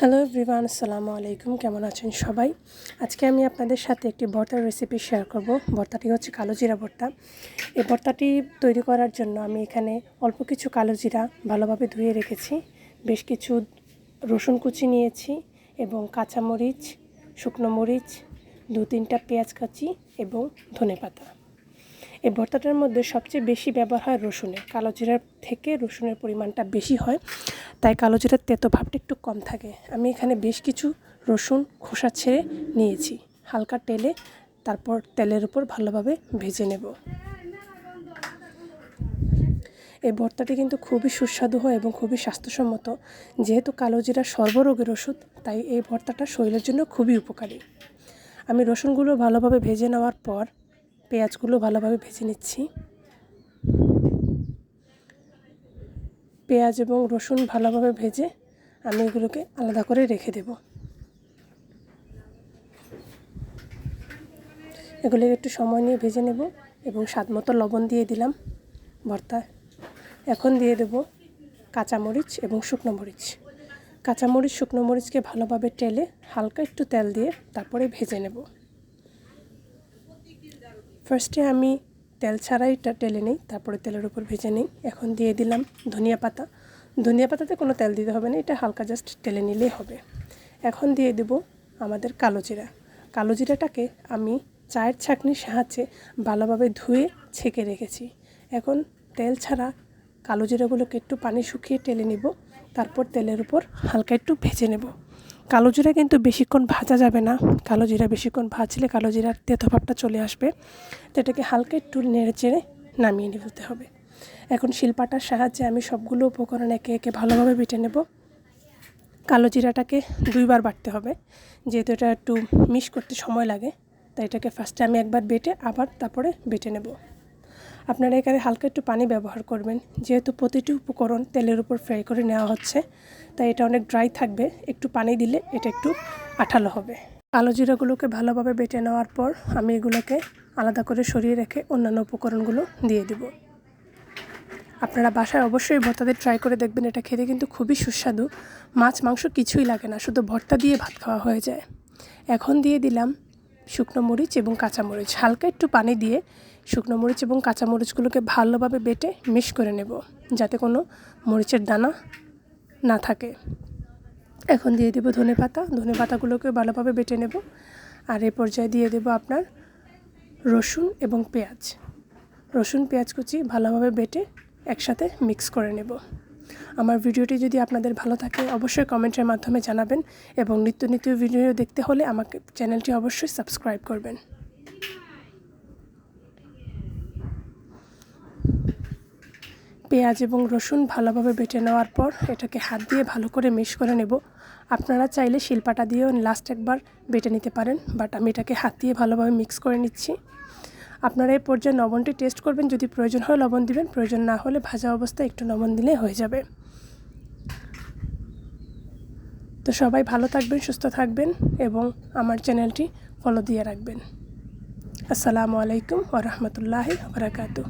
Hello everyone আসসালামু আলাইকুম কেমন আছেন সবাই? আজকে আমি আপনাদের সাথে একটি ভর্তার রেসিপি শেয়ার করব। ভর্তাটি হচ্ছে কালো জিরা ভর্তা। এই ভর্তাটি তৈরি করার জন্য আমি এখানে অল্প কিছু কালো জিরা ভালোভাবে ধুয়ে রেখেছি। বেশ কিছু রসুন কুচি নিয়েছি এবং কাঁচামরিচ, শুকনো মরিচ দু তিনটা পেঁয়াজ কাচি এবং ধনে পাতা এই ভর্তাটার মধ্যে সবচেয়ে বেশি ব্যবহার হয় রসুনের। কালো জিরার থেকে রসুনের পরিমাণটা বেশি হয়, তাই কালো জিরার তেতো ভাবটা একটু কম থাকে। আমি এখানে বেশ কিছু রসুন খোসা ছেড়ে নিয়েছি। হালকা তেলে, তারপর তেলের উপর ভালোভাবে ভেজে নেব। এই ভর্তাটি কিন্তু খুবই সুস্বাদু হয় এবং খুবই স্বাস্থ্যসম্মত। যেহেতু কালো জিরা সর্বরোগের ওষুধ, তাই এই ভর্তাটা শরীরের জন্য খুবই উপকারী। আমি রসুনগুলো ভালোভাবে ভেজে নেওয়ার পর পেঁয়াজগুলো ভালোভাবে ভেজে নিচ্ছি। পেঁয়াজ এবং রসুন ভালোভাবে ভেজে আমি এগুলোকে আলাদা করে রেখে দেব। এগুলোকে একটু সময় নিয়ে ভেজে নেব এবং স্বাদ মতো লবণ দিয়ে দিলাম ভর্তা। এখন দিয়ে দেব কাঁচামরিচ এবং শুকনো মরিচ। কাঁচামরিচ, শুকনো মরিচকে ভালোভাবে টেলে হালকা একটু তেল দিয়ে তারপরে ভেজে নেব। ফার্স্টে আমি তেল ছাড়াই এটা টেলে নিই, তারপরে তেলের উপর ভেজে নিই। এখন দিয়ে দিলাম ধনিয়া পাতা। ধনিয়া পাতাতে কোনো তেল দিতে হবে না, এটা হালকা জাস্ট টেলে নিলেই হবে। এখন দিয়ে দেব আমাদের কালো জিরা। কালো জিরাটাকে আমি চায়ের ছাঁকনির সাহায্যে ভালোভাবে ধুয়ে ছেঁকে রেখেছি। এখন তেল ছাড়া কালো জিরাগুলোকে একটু পানি শুকিয়ে টেলে নিব, তারপর তেলের উপর হালকা একটু ভেজে নেব। কালো জিরা কিন্তু বেশিক্ষণ ভাজা যাবে না। কালো জিরা বেশিক্ষণ ভাজলে কালো জিরার তেতোভাবটা চলে আসবে। তো এটাকে হালকা একটু নেড়ে চেড়ে নামিয়ে নিতে হবে। এখন শিলপাটার সাহায্যে আমি সবগুলো উপকরণ একে একে ভালোভাবে বেটে নেব। কালো জিরাটাকে দুইবার বাটতে হবে। যেহেতু এটা একটু মিশ করতে সময় লাগে, তাই এটাকে ফার্স্টে আমি একবার বেটে আবার তারপরে বেটে নেব। আপনারা এখানে হালকা একটু পানি ব্যবহার করবেন। যেহেতু প্রতিটি উপকরণ তেলের উপর ফ্রাই করে নেওয়া হচ্ছে, তাই এটা অনেক ড্রাই থাকবে। একটু পানি দিলে এটা একটু আঠালো হবে। কালো জিরাগুলোকে ভালোভাবে বেটে নেওয়ার পর আমি এগুলোকে আলাদা করে সরিয়ে রেখে অন্যান্য উপকরণগুলো দিয়ে দেব। আপনারা বাসায় অবশ্যই ভর্তাদের ট্রাই করে দেখবেন, এটা খেতে কিন্তু খুবই সুস্বাদু। মাছ, মাংস কিছুই লাগে না, শুধু ভর্তা দিয়ে ভাত খাওয়া হয়ে যায়। এখন দিয়ে দিলাম শুকনো মরিচ এবং কাঁচামরিচ হালকা একটু পানি দিয়ে শুকনো মরিচ এবং কাঁচামরিচগুলোকে ভালোভাবে বেটে মিশ করে নেব, যাতে কোনো মরিচের দানা না থাকে। এখন দিয়ে দেবো ধনে পাতা। ধনে পাতাগুলোকে ভালোভাবে বেটে নেব। আর এ পর্যায়ে দিয়ে দেব আপনার রসুন এবং পেঁয়াজ। রসুন, পেঁয়াজ কুচি ভালোভাবে বেটে একসাথে মিক্স করে নেব। আমার ভিডিওটি যদি আপনাদের ভালো থাকে, অবশ্যই কমেন্টের মাধ্যমে জানাবেন এবং নিত্য নিত্য ভিডিও দেখতে হলে আমাকে চ্যানেলটি অবশ্যই সাবস্ক্রাইব করবেন। পেঁয়াজ এবং রসুন ভালোভাবে বেটে নেওয়ার পর এটাকে হাত দিয়ে ভালো করে মিক্স করে নেব। আপনারা চাইলে শিলপাটা দিয়েও লাস্ট একবার বেটে নিতে পারেন বাট আমি এটাকে হাত দিয়ে ভালোভাবে মিক্স করে নিচ্ছি। আপনারা এই পর্যায়ে লবণটি টেস্ট করবেন, যদি প্রয়োজন হয় লবণ দিবেন, প্রয়োজন না হলে ভাজা অবস্থায় একটু লবণ দিলে হয়ে যাবে। তো সবাই ভালো থাকবেন, সুস্থ থাকবেন এবং আমার চ্যানেলটি ফলো দিয়ে রাখবেন। আসসালামু আলাইকুম ওরহমতুল্লাহি বরাকাতু